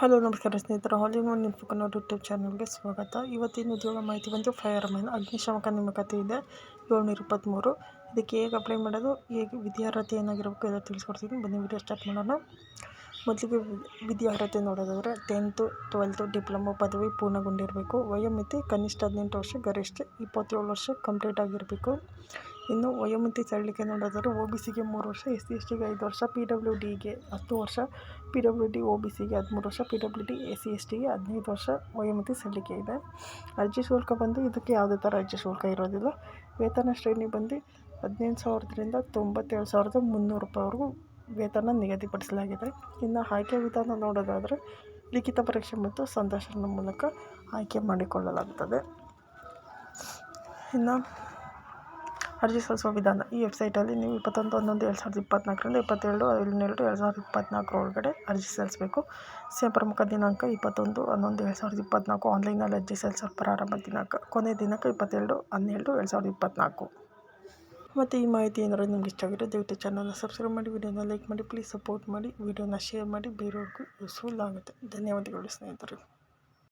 Hello ನಮಸ್ಕಾರ ಸ್ನೇಹಿತರೆ. Hollywood ನಿಂತ್ಕೊಂಡು ಯೂಟ್ಯೂಬ್ ಚಾನಲ್ಗೆ ಸ್ವಾಗತ. ಇವತ್ತಿನ ಉದ್ಯೋಗ ಮಾಹಿತಿ ಬಂದು ಫೈರ್ ಮ್ಯಾನ್ ಅಗ್ನಿಶಾಮಕ ನೇಮಕಾತಿ ಇದೆ ಏಳ್ನೂರ ಇಪ್ಪತ್ತ್ಮೂರು ಇದಕ್ಕೆ ಹೇಗೆ ಅಪ್ಲೈ ಮಾಡೋದು, ಹೇಗೆ ವಿದ್ಯಾರ್ಹತೆ ಏನಾಗಿರಬೇಕು ಎಲ್ಲ ತಿಳಿಸ್ಕೊಡ್ತೀನಿ. ಬನ್ನಿ ವಿಡಿಯೋ ಸ್ಟಾರ್ಟ್ ಮಾಡೋಣ. ಮೊದಲಿಗೆ ವಿದ್ಯಾರ್ಹತೆ ನೋಡೋದಾದರೆ ಟೆಂತು ಟ್ವೆಲ್ತು ಡಿಪ್ಲೊಮೊ ಪದವಿ ಪೂರ್ಣಗೊಂಡಿರಬೇಕು. ವಯೋಮಿತಿ ಕನಿಷ್ಠ ಹದಿನೆಂಟು ವರ್ಷ, ಗರಿಷ್ಠ ಇಪ್ಪತ್ತೇಳು ವರ್ಷ ಕಂಪ್ಲೀಟ್ ಆಗಿರಬೇಕು. ಇನ್ನು ವಯೋಮಿತಿ ಸಡಿಲಿಕೆ ನೋಡೋದಾದ್ರೆ ಒ ಬಿ ಸಿಗೆ ಮೂರು ವರ್ಷ ಎಸ್ ಸಿ ಎಸ್ ಟಿಗೆ ಐದು ವರ್ಷ, ಪಿ ಡಬ್ಲ್ಯೂ ಡಿಗೆ ಹತ್ತು ವರ್ಷ, P W D O B ಸಿಗೆ ಹದಿಮೂರು ವರ್ಷ, P W D S C S ಟಿಗೆ ಹದಿನೈದು ವರ್ಷ ವಯೋಮಿತಿ ಸಡಿಲಿಕೆ ಇದೆ. ಅರ್ಜಿ ಶುಲ್ಕ ಬಂದು ಇದಕ್ಕೆ ಯಾವುದೇ ಥರ ಅರ್ಜಿ ಶುಲ್ಕ ಇರೋದಿಲ್ಲ. ವೇತನ ಶ್ರೇಣಿ ಬಂದು ಹದಿನೆಂಟು ಸಾವಿರದಿಂದ ತೊಂಬತ್ತೇಳು ಸಾವಿರದ ಮುನ್ನೂರು ರೂಪಾಯಿವರೆಗೂ ವೇತನ ನಿಗದಿಪಡಿಸಲಾಗಿದೆ. ಇನ್ನು ಆಯ್ಕೆ ವಿಧಾನ ನೋಡೋದಾದರೆ ಲಿಖಿತ ಪರೀಕ್ಷೆ ಮತ್ತು ಸಂದರ್ಶನದ ಮೂಲಕ ಆಯ್ಕೆ ಮಾಡಿಕೊಳ್ಳಲಾಗುತ್ತದೆ ಇನ್ನು ಅರ್ಜಿ ಸಲ್ಲಿಸುವ ವಿಧಾನ. ಈ ವೆಬ್ಸೈಟಲ್ಲಿ ನೀವು ಇಪ್ಪತ್ತೊಂದು, ಹನ್ನೊಂದು, ಎರಡು ಸಾವಿರದ ಇಪ್ಪತ್ತ್ನಾಲ್ಕರಿಂದ ಇಪ್ಪತ್ತೆರಡು ಹನ್ನೆರಡು ಎರಡು ಸಾವಿರದ ಇಪ್ಪತ್ತ್ನಾಲ್ಕರ ಒಳಗಡೆ ಅರ್ಜಿ ಸಲ್ಲಿಸಬೇಕು. ಸೇಮ್ ಪ್ರಮುಖ ದಿನಾಂಕ ಇಪ್ಪತ್ತೊಂದು, ಹನ್ನೊಂದು, ಎರಡು ಸಾವಿರದ ಇಪ್ಪತ್ತ್ನಾಲ್ಕು ಆನ್ಲೈನಲ್ಲಿ ಅರ್ಜಿ ಸಲ್ಲಿಸೋ ಪ್ರಾರಂಭ ದಿನಾಂಕ. ಕೊನೆಯ ದಿನಾಂಕ ಇಪ್ಪತ್ತೆರಡು, ಹನ್ನೆರಡು, ಎರಡು ಸಾವಿರದ ಇಪ್ಪತ್ತ್ನಾಲ್ಕು ಮತ್ತು ಈ ಮಾಹಿತಿ ಏನಾದರೂ ನಿಮ್ಗೆ ಇಷ್ಟ ಆಗಿರೋ ದಯವಿಟ್ಟು ಚಾನಲ್ನ ಸಬ್ಸ್ಕ್ರೈಬ್ ಮಾಡಿ, ವಿಡಿಯೋನ ಲೈಕ್ ಮಾಡಿ ಪ್ಲೀಸ್ ಸಪೋರ್ಟ್ ಮಾಡಿ, ವಿಡಿಯೋನ ಶೇರ್ ಮಾಡಿ. ಬೇರೆಯವ್ರಿಗೂ ಯೂಸ್ಫುಲ್ ಆಗುತ್ತೆ. ಧನ್ಯವಾದಗಳು ಸ್ನೇಹಿತರೆ.